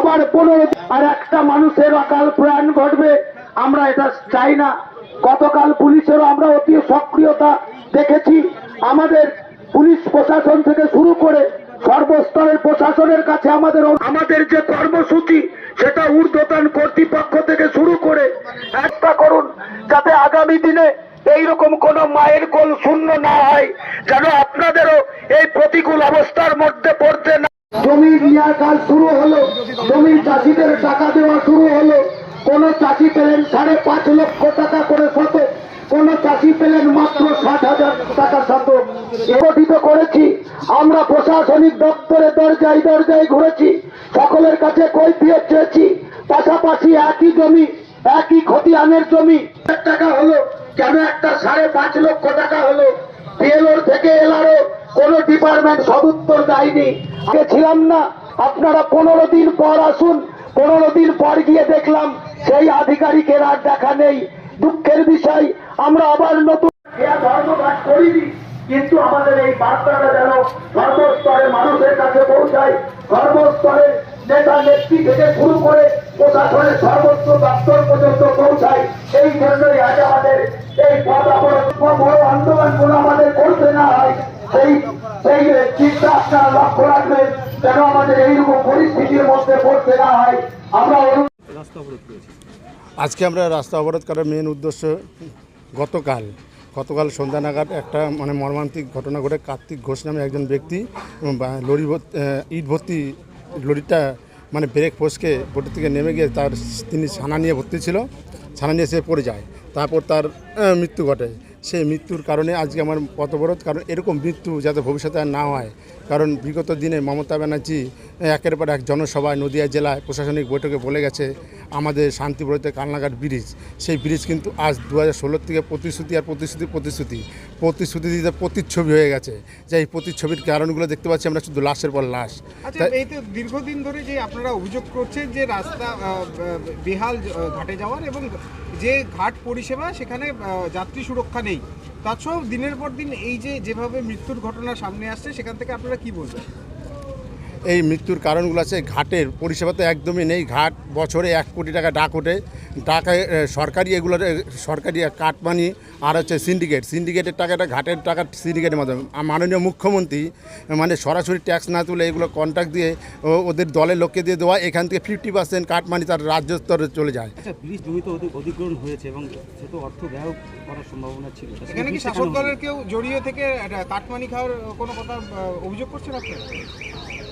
আবার পনেরো আর একটা মানুষের অকাল প্রয়াণ ঘটবে, আমরা এটা চাই না। গতকাল পুলিশেরও আমরা অতি সক্রিয়তা দেখেছি। আমাদের পুলিশ প্রশাসন থেকে শুরু করে সর্বস্তরের প্রশাসনের কাছে আমাদের আমাদের যে কর্মসূচি, সেটা ঊর্ধ্বতন কর্তৃপক্ষ থেকে শুরু করে একটা করুন, যাতে আগামী দিনে এইরকম কোন মায়ের কোল শূন্য না হয়, যেন আপনাদেরও এই প্রতিকূল অবস্থার মধ্যে পড়তে না জমি নেওয়ার কাজ শুরু হলো। জমি চাষিদের টাকা দেওয়া শুরু হলো। কোন চাষি পেলেন সাড়ে পাঁচ লক্ষ টাকা করে শত কোন চাষি পেলেন মাত্র ষাট হাজার টাকা শত একত্রিত করেছি, আমরা প্রশাসনিক দপ্তরে দরজায় দরজায় ঘুরেছি, সকলের কাছে কৈফিয়ত চেয়েছি। পাশাপাশি একই জমি, একই খতিয়ানের জমি। টাকা হলো, কেন একটা সাড়ে পাঁচ লক্ষ টাকা হলো? বিএলওর থেকে এলারও কোন ডিপার্টমেন্ট সদুত্তর দেয়নি। আগে ছিলাম না, আপনারা পনেরো দিন পর আসুন, পনেরো দিন পর গিয়ে দেখলাম সেই আধিকারিকের আর দেখা নেই। দুঃখের বিষয়, আমরা আবার নতুন ধর্মঘাট করিনি, কিন্তু আমাদের এই বার্তাটা যেন সর্বস্তরের মানুষের কাছে পৌঁছায়। সর্বস্তরের নেতা নেত্রী থেকে শুরু করে প্রশাসনের সর্বোচ্চ দপ্তর পর্যন্ত পৌঁছায়। এই জন্যই আজ আমাদের এই পথ অবরোধ বড় আন্দোলন কোনো আমাদের করতে না হয়। সেই সেই চিন্তা আপনারা লক্ষ্য রাখবেন যেন আমাদের এইরকম পরিস্থিতির মধ্যে পড়তে না হয়। আমরা আজকে আমরা রাস্তা অবরোধ করার মেন উদ্দেশ্য গতকাল গতকাল সন্ধ্যা নাগাদ একটা মানে মর্মান্তিক ঘটনা ঘটে। কার্তিক ঘোষ নামে একজন ব্যক্তি বা লরি ভর্তি- ইট ভর্তি লরিটা মানে ব্রেক ফসকে বোটের থেকে নেমে গিয়ে তার তিনি ছানা নিয়ে ভর্তি ছিল। ছানা নিয়ে সে পড়ে যায়। তারপর তার মৃত্যু ঘটে। সেই মৃত্যুর কারণে আজকে আমার পথ অবরোধ কারণ এরকম মৃত্যু যাতে ভবিষ্যতে আর না হয়। কারণ বিগত দিনে মমতা ব্যানার্জি একের পর এক জনসভায় নদিয়া জেলায় প্রশাসনিক বৈঠকে বলে গেছে, আমাদের শান্তিপুরতে কালনাঘাট ব্রিজ। সেই ব্রিজ কিন্তু আজ দু হাজার থেকে প্রতিশ্রুতি আর প্রতিশ্রুতি প্রতিশ্রুতি। প্রতিশ্রুতি দিতে প্রতিচ্ছবি হয়ে গেছে। যে এই প্রতিচ্ছবির কারণগুলো দেখতে পাচ্ছি আমরা শুধু লাশের পর লাশ। আচ্ছা এই তো দীর্ঘদিন ধরে যে আপনারা অভিযোগ করছেন যে রাস্তা বেহাল ঘাটে যাওয়ার এবং যে ঘাট পরিষেবা, সেখানে যাত্রী সুরক্ষা তাছাড়াও দিনের পর দিন এই যে যেভাবে মৃত্যুর ঘটনা সামনে আসছে, সেখান থেকে আপনারা কি বলবেন? এই মৃত্যুর কারণগুলো আছে, ঘাটের পরিষেবা তো একদমই নেই। ঘাট বছরে এক কোটি টাকা ডাক ওঠে। টাকায় সরকারি এগুলোর এ, সরকারি কাটমানি আর হচ্ছে সিন্ডিকেট সিন্ডিকেটের টাকাটা ঘাটের টাকা সিন্ডিকেটের মাধ্যমে। আর মাননীয় মুখ্যমন্ত্রী মানে সরাসরি ট্যাক্স না তুলে এগুলো কন্ট্রাক্ট দিয়ে ও- ওদের দলের লোককে দিয়ে দেওয়া এখান থেকে ফিফটি পার্সেন্ট কাটমানি তার রাজ্য স্তরে চলে যায়। আচ্ছা ব্রিজ জমি তো অধিগ্রহণ হয়েছে এবং সে তো অর্থ ব্যয় করার সম্ভাবনা ছিল। এখানে কি শাসক দলের কেউ জড়িয়ে থেকে কাটমানি খাওয়ার কোনো কথা অভিযোগ করছেন আপনারা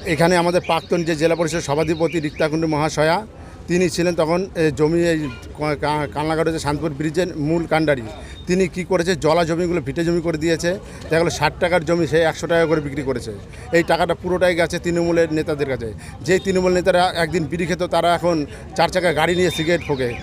এখানে আমাদের প্রাক্তন যে জেলা পরিষদ সভাধিপতি রিক্তাকুণ্ড মহাশয়া তিনি ছিলেন তখন জমি এই ক- কা- কালনাগড়ে যে শান্তপুর ব্রিজের মূল কাণ্ডারি। তিনি কি করেছে? জলা জমিগুলো ভিটে জমি করে দিয়েছে। দেখা গেলো ষাট টাকার জমি সে একশো টাকা করে বিক্রি করেছে। এই টাকাটা পুরোটাই গেছে তৃণমূলের নেতাদের কাছে। যেই তৃণমূল নেতারা একদিন বিড়ি খেত তারা এখন চার চাকা গাড়ি নিয়ে সিগারেট ফোকে।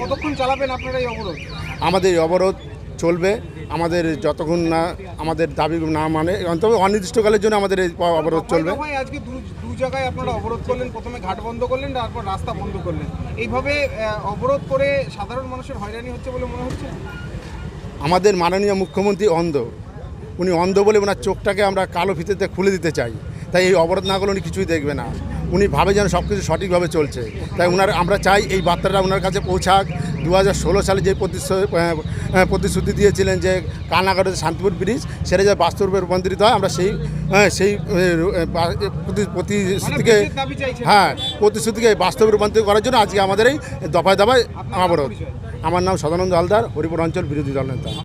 কতক্ষণ চালাবেন আপনারা এই অবরোধ? আমাদের এই অবরোধ চলবে। আমাদের যতক্ষণ না আমাদের দাবি না মানে অন্তত অনির্দিষ্টকালের জন্য আমাদের এই অবরোধ চলবে। আজকে দু দু জায়গায় আপনারা অবরোধ করলেন প্রথমে ঘাট বন্ধ করলেন তারপর রাস্তা বন্ধ করলেন। এইভাবে অবরোধ করে সাধারণ মানুষের হয়রানি হচ্ছে বলে মনে হচ্ছে? আমাদের মাননীয় মুখ্যমন্ত্রী অন্ধ। উনি অন্ধ বলে ওনার চোখটাকে আমরা কালো ফিতেতে খুলে দিতে চাই। তাই এই অবরোধ না করলে উনি কিছুই দেখবে না। উনি ভাবে যেন সব কিছু সঠিকভাবে চলছে। তাই ওনার আমরা চাই এই বার্তাটা ওনার কাছে পৌঁছাক। দু হাজার ষোলো সালে যে প্রতিশ্রুতি দিয়েছিলেন যে কালনাগড়ের শান্তিপুর ব্রিজ সেটা যে বাস্তবে রূপান্তরিত হয় আমরা সেই সেই প্রতি- প্রতিশ্রুতিকে চাইছেন। হ্যাঁ প্রতিশ্রুতিকে বাস্তবে রূপান্তরিত করার জন্য আজকে আমাদের এই দফায় দফায় অবরোধ। আমার নাম সদানন্দ হালদার হরিপুর অঞ্চল বিরোধী দল নেতা।